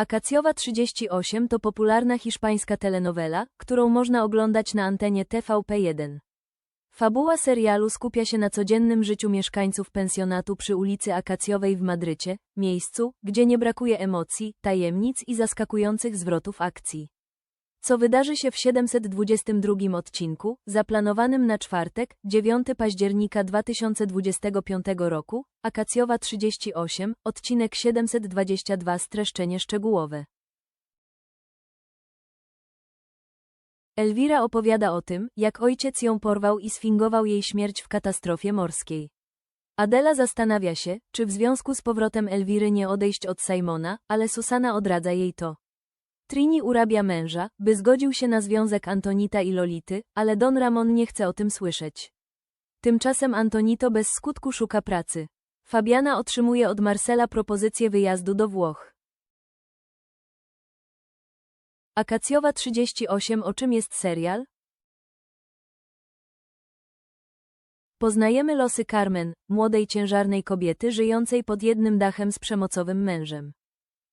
Akacjowa 38 to popularna hiszpańska telenowela, którą można oglądać na antenie TVP1. Fabuła serialu skupia się na codziennym życiu mieszkańców pensjonatu przy ulicy Akacjowej w Madrycie, miejscu, gdzie nie brakuje emocji, tajemnic i zaskakujących zwrotów akcji. Co wydarzy się w 722 odcinku, zaplanowanym na czwartek, 9 października 2025 roku, Akacjowa 38, odcinek 722 streszczenie szczegółowe. Elwira opowiada o tym, jak ojciec ją porwał i sfingował jej śmierć w katastrofie morskiej. Adela zastanawia się, czy w związku z powrotem Elwiry nie odejść od Simona, ale Susana odradza jej to. Trini urabia męża, by zgodził się na związek Antonita i Lolity, ale Don Ramon nie chce o tym słyszeć. Tymczasem Antonito bez skutku szuka pracy. Fabiana otrzymuje od Marcela propozycję wyjazdu do Włoch. Akacjowa 38 O czym jest serial? Poznajemy losy Carmen, młodej ciężarnej kobiety żyjącej pod jednym dachem z przemocowym mężem.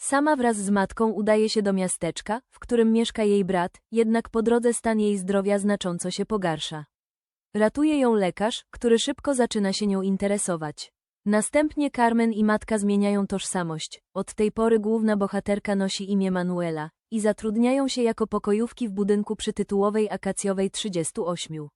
Sama wraz z matką udaje się do miasteczka, w którym mieszka jej brat, jednak po drodze stan jej zdrowia znacząco się pogarsza. Ratuje ją lekarz, który szybko zaczyna się nią interesować. Następnie Carmen i matka zmieniają tożsamość. Od tej pory główna bohaterka nosi imię Manuela i zatrudniają się jako pokojówki w budynku przytytułowej Akacjowej 38.